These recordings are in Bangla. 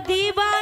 দিবা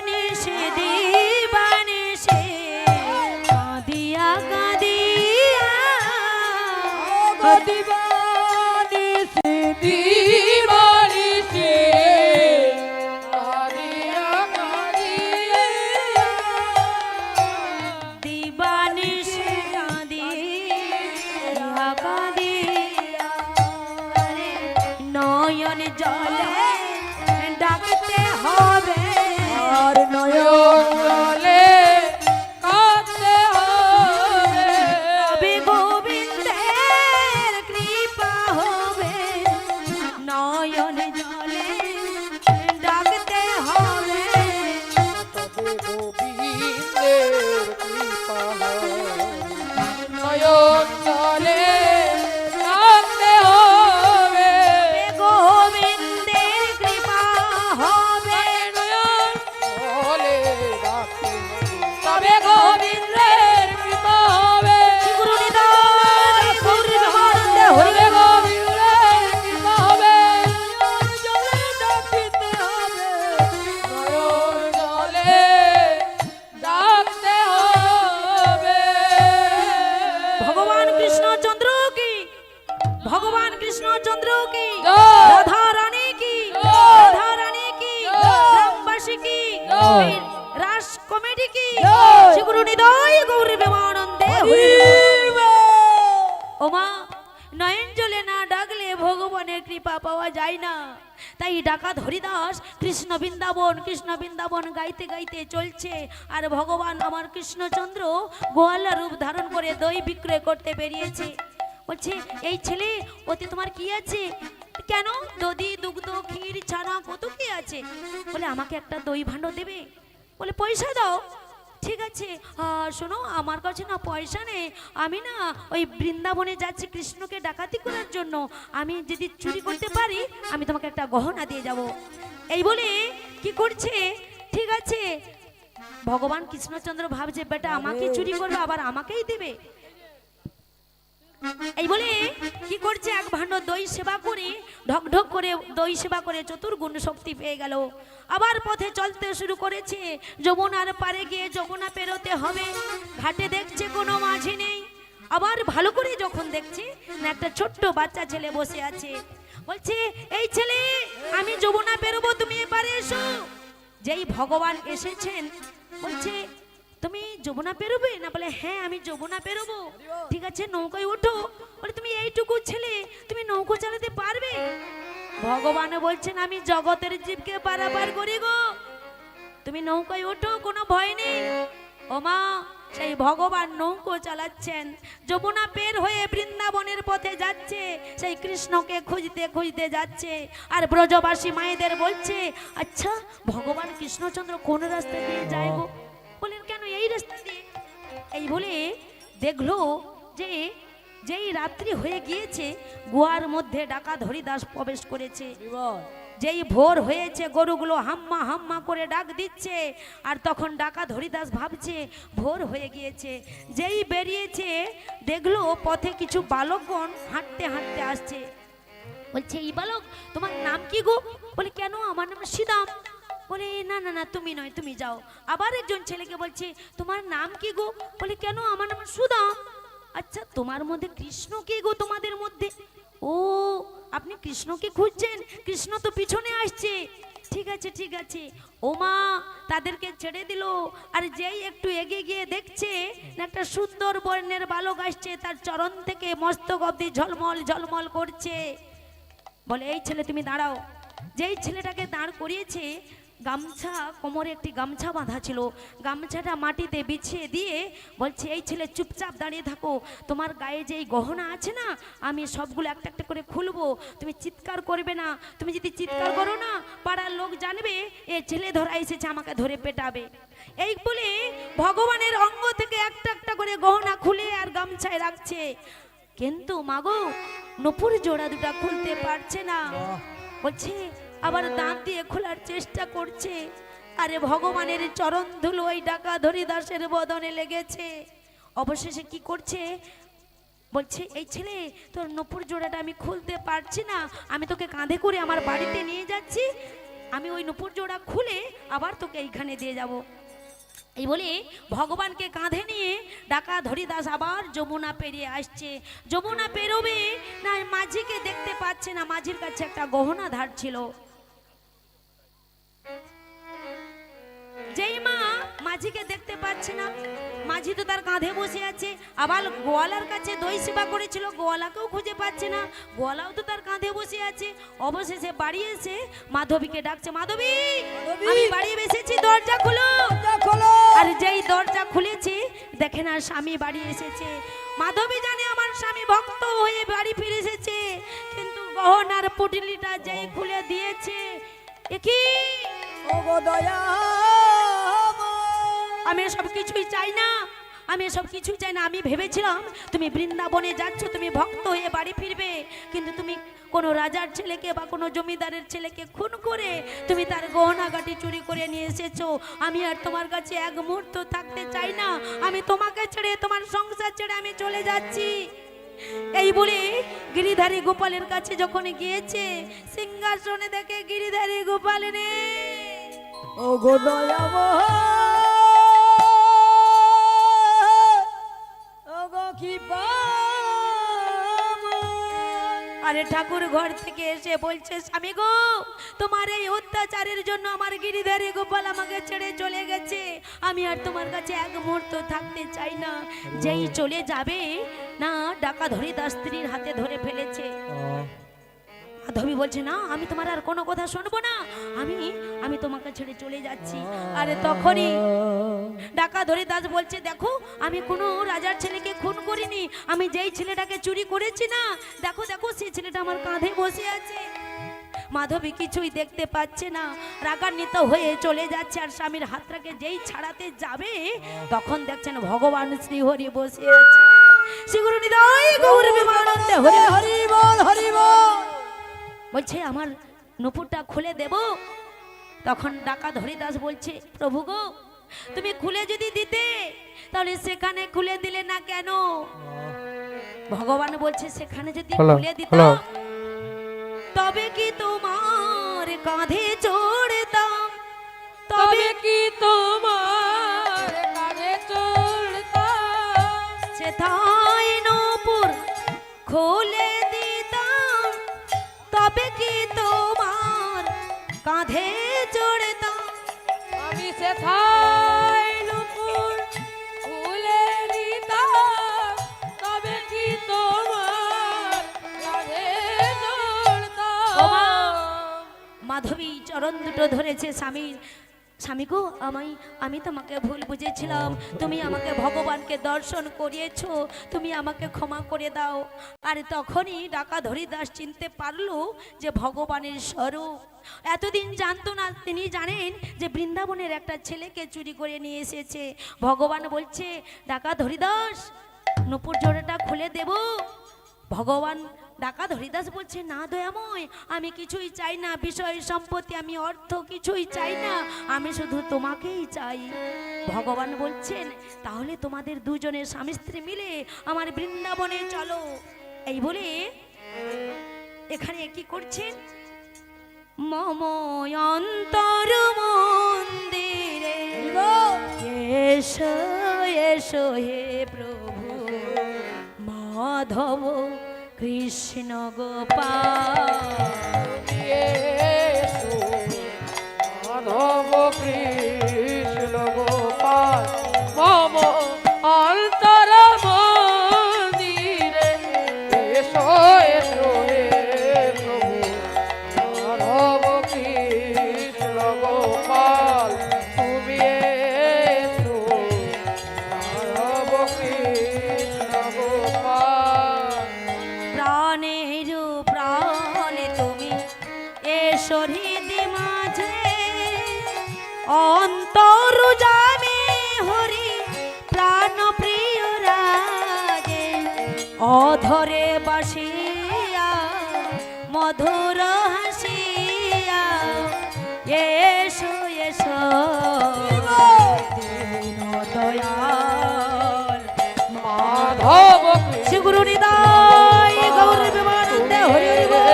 ভগবান কৃষ্ণচন্দ্র কি। রাধা রানী কি। রাধা রানী কি জয়। গ্রামবাসী কি রাস কমিটি কি জয়। শ্রী গুরু নিদয় গৌরী বিমানন্দে হরি ওমা নয়ন জলে না ডাকলে ভগবানের কৃপা পাওয়া যায় না তাই ডাকাত হরিদাস কৃষ্ণ বৃন্দাবন কৃষ্ণ বৃন্দাবন গাইতে গাইতে চলছে আর ভগবান আমার কৃষ্ণচন্দ্র গোয়ালা রূপ ধারণ করে দই বিক্রয় করতে বেরিয়েছে বলছে, এই ছেলে, ওতে তোমার কি আছে? কেন? দধি দুগ্ধ, ক্ষীর, ছানা, কত কি আছে? বলে, আমাকে একটা দই ভাণ্ড দেবে। বলে, পয়সা দাও। ঠিক আছে, আর শোনো, আমার কাছে না পয়সা নেই। আমি না ওই বৃন্দাবনে যাচ্ছি কৃষ্ণকে ডাকাতি করার জন্য। আমি যদি চুরি করতে পারি, আমি তোমাকে একটা গহনা দিয়ে যাব। এই বলে কি করছে? ঠিক আছে, ভগবান কৃষ্ণচন্দ্র ভাবছে, বেটা, আমাকে চুরি করবে, আবার আমাকেই দেবে। এই বলে, কি করছে এক ভাণ্ড দই সেবা করে, ঢক ঢক করে দই সেবা করে চতুর্গুণ শক্তি পেয়ে গেল। আবার পথে চলতে শুরু করেছে, যমুনার পারে গিয়ে যমুনা পেরোতে হবে। ঘাটে দেখছে কোনো মাঝি নেই। আবার ভালো করে যখন দেখছে, না একটা ছোট্ট বাচ্চা ছেলে বসে আছে। বলছে, এই ছেলে, আমি যমুনা পেরোবো, তুমি এপারে এসো। যেই ভগবান এসেছেন, বলছে তুমি যমুনা পেরোবে? না বলে হ্যাঁ আমি যমুনা পেরোবো। ঠিক আছে, নৌকায় ওঠো। বলে, তুমি এইটুকু ছেলে, তুমি নৌকো চালাতে পারবে? ভগবান বলছেন, আমি জগতের জীবকে পারাপার করি গো। তুমি নৌকায় ওঠো, কোনো ভয় নেই। ও মা, সেই ভগবান নৌকো চালাচ্ছেন। যমুনা পের হয়ে বৃন্দাবনের পথে যাচ্ছে। সেই কৃষ্ণকে খুঁজতে খুঁজতে যাচ্ছে। আর ব্রজবাসী মায়েদের বলছে আচ্ছা ভগবান কৃষ্ণচন্দ্র কোন রাস্তা দিয়ে যায় গো? বলেন কেন এই রাস্তা দিয়ে? এই বলে দেখল যে যেই রাত্রি হয়ে গিয়েছে গুয়ার মধ্যে ডাকাত হরিদাস প্রবেশ করেছে। যেই ভোর হয়েছে গরুগুলো হাম্মা হাম্মা করে ডাক দিচ্ছে আর তখন ডাকাত হরিদাস ভাবছে ভোর হয়ে গিয়েছে। যেই বেরিয়েছে দেখল পথে কিছু বালকগণ হাঁটতে হাঁটতে আসছে। বলছে এই বালক তোমার নাম কি গো? বলে কেন? আমার নাম সিদাম বলে, না না না, তুমি নয়, তুমি যাও। আবার একজন ছেলেকে বলছে, তোমার নাম কি গো? বলে, কেন? আমার নাম সুদাম আচ্ছা তোমার মধ্যে কৃষ্ণ কে গো তোমাদের মধ্যে? ও, আপনি কৃষ্ণকে খুঁজছেন? কৃষ্ণ তো পিছনে আসছে। ঠিক আছে ঠিক আছে। ও মা, তাদেরকে ছেড়ে দিল। আর যেই একটু এগিয়ে গিয়ে দেখছে একটা সুন্দর বর্ণের বালক আসছে, তার চরণ থেকে মস্তক অব্দি ঝলমল ঝলমল করছে। বলে, এই ছেলে, তুমি দাঁড়াও। যেই ছেলেটাকে দাঁড় করিয়েছে গামছা কোমরে একটি গামছা বাঁধা ছিল গামছাটা মাটিতে বিছিয়ে দিয়ে বলছে এই ছেলে চুপচাপ দাঁড়িয়ে থাকো। তোমার গায়ে যে এই গহনা আছে না আমি সবগুলো একটা একটা করে খুলবো। তুমি চিৎকার করবে না। তুমি যদি চিৎকার করো না পাড়ার লোক জানবে এ ছেলে ধরা এসেছে আমাকে ধরে পেটাবে। এই বলে ভগবানের অঙ্গ থেকে একটা একটা করে গহনা খুলে আর গামছায় রাখছে। কিন্তু মাগো নপুর জোড়া দুটা খুলতে পারছে না। বলছে আবার দাঁত দিয়ে খোলার চেষ্টা করছে। আরে ভগবানের চরণ ধুলো ওই ডাকা ধরি দাসের বদনে লেগেছে। অবশেষে কি করছে? বলছে, এই ছেলে, তোর নপুর জোড়াটা আমি খুলতে পারছি না। আমি তোকে কাঁধে করে আমার বাড়িতে নিয়ে যাচ্ছি। আমি ওই নুপুর জোড়া খুলে আবার তোকে এইখানে দিয়ে যাব। এই বলে ভগবানকে কাঁধে নিয়ে ডাকা ধরিদাস আবার যমুনা পেরিয়ে আসছে। যমুনা পেরোবে, না মাঝিকে দেখতে পাচ্ছে না। মাঝির কাছে একটা গহনা ধার ছিল। মাঝিকে দেখতে পাচ্ছে না। মাঝি তো তার কাঁধে বসে আছে। আবার গোয়ালার কাছে দই সেবা করেছিল গোয়ালাকেও খুঁজে পাচ্ছে না। গোয়ালাও তো তার কাঁধে বসে আছে। অবশেষে বাড়ি এসে মাধবীকে ডাকছে মাধবী! আমি বাড়ি এসেছি দরজা খুলো। খোলো। আর যেই দরজা খুলেছে দেখে না স্বামী বাড়ি এসেছে। মাধবী জানে আমার স্বামী ভক্ত হয়ে বাড়ি ফিরে এসেছে। কিন্তু গহনার পুটলিটা যেই খুলে দিয়েছে একই দয়া আমি সব কিছুই চাই না। আমি সব কিছুই চাই না। আমি ভেবেছিলাম, তুমি বৃন্দাবনে যাচ্ছ, তুমি ভক্ত হয়ে বাড়ি ফিরবে, কিন্তু তুমি কোনো রাজার ছেলেকে বা কোনো জমিদারের ছেলেকে খুন করে তুমি তার গহনাগাটি চুরি করে নিয়ে এসেছ। আমি আর তোমার কাছে এক মুহূর্ত থাকতে চাই না। আমি তোমাকে ছেড়ে, তোমার সংসার ছেড়ে আমি চলে যাচ্ছি। এই বলে গিরিধারী গোপালের কাছে যখন গিয়েছে, সিংহাসনে দেখে গিরিধারী গোপাল নেই। ওগো দয়া আরে ঠাকুর ঘর থেকে এসে বলছে, স্বামী গো, তোমার এই অত্যাচারের জন্য আমার গিরিধারী গোপাল আমাকে ছেড়ে চলে গেছে। আমি আর তোমার কাছে এক মুহূর্ত থাকতে চাই না। যেই চলে যাবে, না ডাকা ধরে তার স্ত্রীর হাতে ধরে ফেলেছে। মাধবী বলছে, না, আমি তোমার আর কোনো কথা শুনব না। আমি আমি তোমাকে ছেড়ে চলে যাচ্ছি। আরে তখনই ডাকা ধরে দাস বলছে, দেখো, আমি কোনো রাজার ছেলেকে খুন করিনি। আমি যেই ছেলেটাকে চুরি করেছি না, দেখো দেখো, সেই ছেলেটা আমার কাঁধে বসে আছে। মাধবী কিছুই দেখতে পাচ্ছে না। রাগান্বিত হয়ে চলে যাচ্ছে আর স্বামীর হাতটাকে যেই ছাড়াতে যাবে, তখন দেখছেন ভগবান শ্রীহরি বসে আছে। শ্রীগুরু নিদয় গৌর বিমানন্দে হরি হরি বল হরি বল। বলছে আমার নুপুরটা খুলে দেব? তখন ডাকা হরিদাস বলছে প্রভু গো তুমি খুলে যদি দিতে তাহলে সেখানে খুলে দিলে না কেন? ভগবান বলছে সেখানে যদি খুলে দিত তবে কি তোমার কাঁধে চড়তাম? তবে তবে কি তোমার কানে চলতাম সেথায় কাঁধে চড়তাম আমি সে থাই নুপুর তবে কি তোমার কানে চলতাম মাধবী চরণ দুটো ধরেছে স্বামীর। স্বামী গো আমায়, আমি তোমাকে ভুল বুঝেছিলাম। তুমি আমাকে ভগবানকে দর্শন করিয়েছ। তুমি আমাকে ক্ষমা করে দাও। আর তখনই ডাকা দাস চিনতে পারল যে ভগবানের স্বরূপ। এতদিন জানতো না তিনি জানেন যে বৃন্দাবনের একটা ছেলেকে চুরি করে নিয়ে এসেছে। ভগবান বলছে ডাকা দাস নুপুর জোড়াটা খুলে দেব। ভগবান ডাকা হরিদাস বলছে না দয়াময় আমি কিছুই চাই না বিষয় সম্পত্তি আমি অর্থ কিছুই চাই না আমি শুধু তোমাকেই চাই। ভগবান বলছেন তাহলে তোমাদের দুজনের স্বামী স্ত্রী মিলে আমার বৃন্দাবনে চলো। এই বলে এখানে কি করছেন? মম অন্তর মন্দিরে এসো এসো হে প্রভু। মাধব কৃষ্ণ গোপাল। অন্তর জামে হরি, প্রাণ প্রিয় রাজে। অধরে বাসিয়া, মধুর হাসিয়া, এসো এসো। দয়াল মাধব শ্রী গুরু নিদায় গৌর বিমানন্দে হরি হরি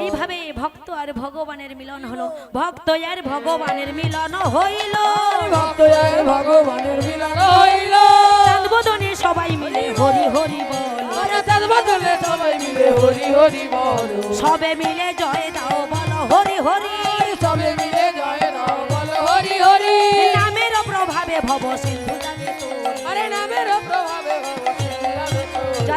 এইভাবে ভক্ত আর ভগবানের মিলন হলো। ভক্ত আর ভগবানের মিলন হইল। ভক্ত আর ভগবানের মিলন হইল। চাঁদবদনে সবাই মিলে হরি হরি হরি হরি সবে মিলে জয় দাও বল হরি হরি।